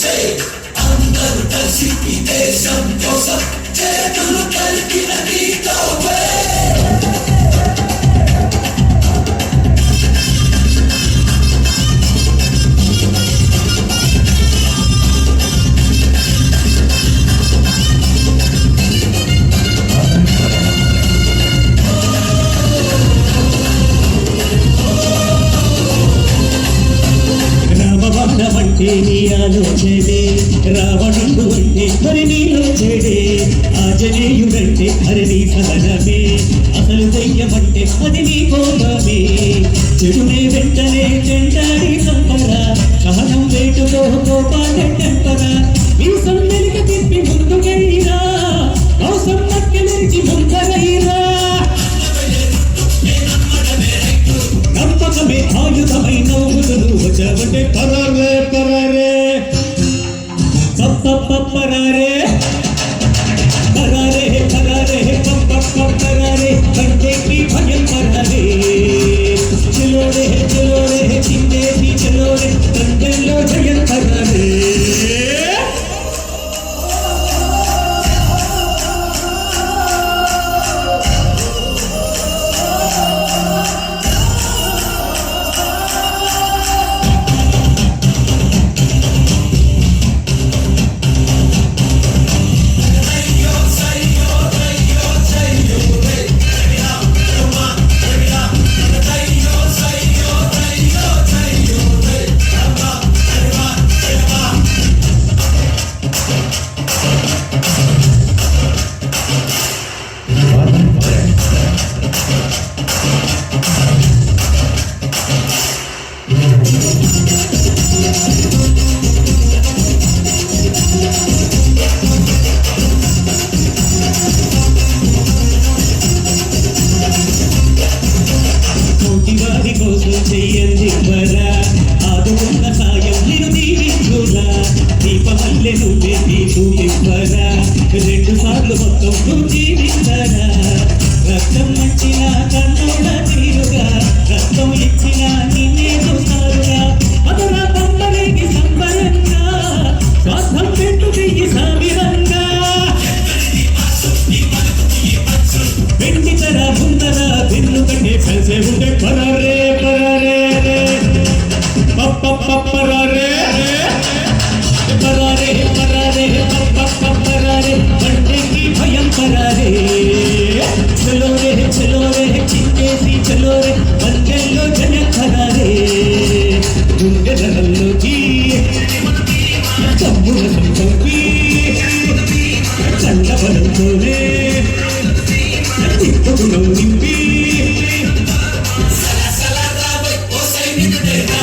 చూసే అందరూ కలిసి ఈ దేశం కోసం చేతులు కలిపినది రావణవంటే నీ ఆలోచనే రావణుడు అంటే మరి నీలోచడే ఆజనేయుడంటే మరి నీ సహనమే అసలు దయ్యమంటే అది నీ కోపమే చెడునే వెంటనే చెంటాడి సంపరా సహనం వేటులో కోపాన్ని తెంపరా నీ సొందరికి తిప్పి ముందుకైరా అవసరం మక్కలికి ముందరైరా నమ్మకమే ఆయుధమైన వచనమంటే పరా Yeah.